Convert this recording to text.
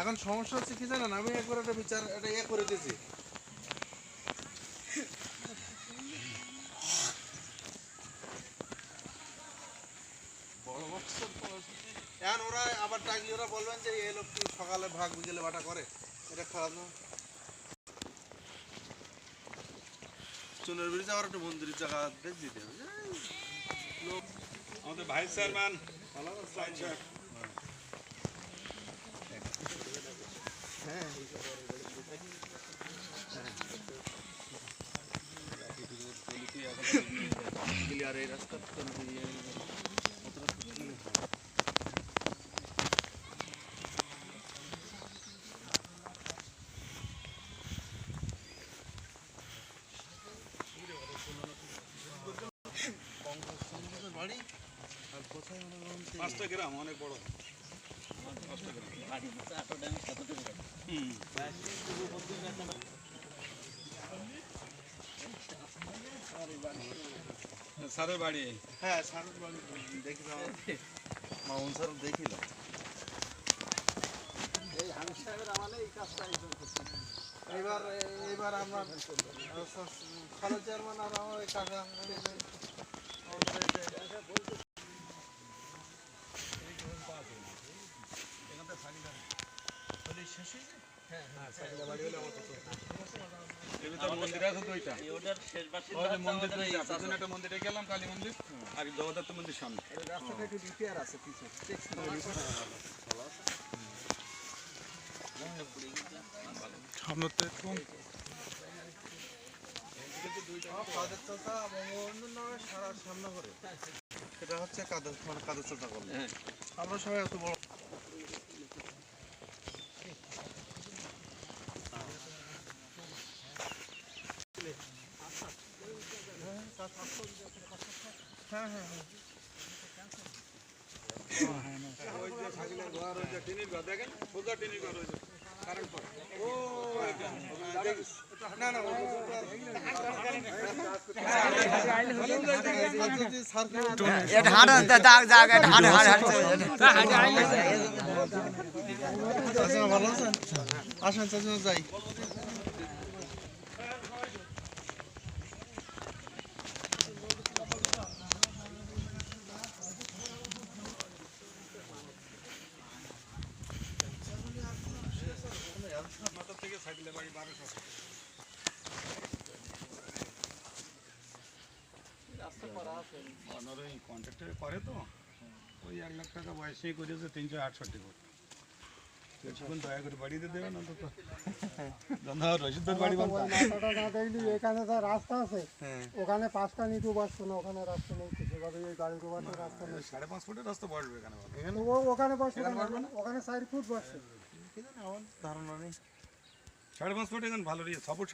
এখন সমস্যা হচ্ছে কি জানেন? আমি একবার একটা বিচার, একটা ইয়ে করে দিয়েছি। এখন ওরা আবার ডাকলে ওরা বলবেন যে এই লোক কি সকালে ভাগ বিকেলে বাটা করে? এটা খারাপ না। চুনের ব্রিজ আবার একটা মন্দিরের জায়গা দেখ দিতে হবে আমাদের ভাইস চেয়ারম্যান ভালো হ্যাঁ এই রাস্তা বাড়ি আর কোথায় মনে করেন যে- পাঁচটা গ্রাম অনেক বড় হুম। স্যারের বাড়ি হ্যাঁ সারুর বাড়ি দেখিলাম মাউন স্যার দেখিলাম এইবার এইবার আমার খালো চেয়ারম্যান আর আমার ওই কাকা এই যে আমার সাথে- এর ভিতর মন্দির আছে সামনে করে সেটা হচ্ছে কাদের মানে কাদের চাচা করল আমরা সবাই এত বড় হ্যাঁ হ্যাঁ হ্যাঁ ওই যে সাইকেলের ঘর ওই যে টিনের ঘর দেখেন ফুলদার টিনের ঘর ওই যে কারেন্ট পড়ে ও এটা না না এটা হাঁটা দাগ দাগ এটা হাঁটা হাঁটা ভালো আছেন আসেন চাচা যাই। থেকে সাইকেলের বাড়ি বারোশো ওনার ওই কন্ট্রাক্টর করে তো ওই এক লাখ টাকা বয়সেই করেছে তিনশো আটষট্টি করে কিছুক্ষণ দয়া করে বাড়িতে দেবেন অন্তত। দাদা রশিদের বাড়ি না দেখলি এখানে তো রাস্তা আছে হ্যাঁ। ওখানে পাঁচটা নিচু বসতো না ওখানে রাস্তা নেই এই গাড়ি ডোবাতে রাস্তা নেই। সাড়ে পাঁচ ফুটের রাস্তা বসবে এখানে ওখানে ওখানে চার ফুট আমার ধারণা নেই। সাড়ে পাঁচ ফুট এখানে ভালো রয়েছে সাত ফুট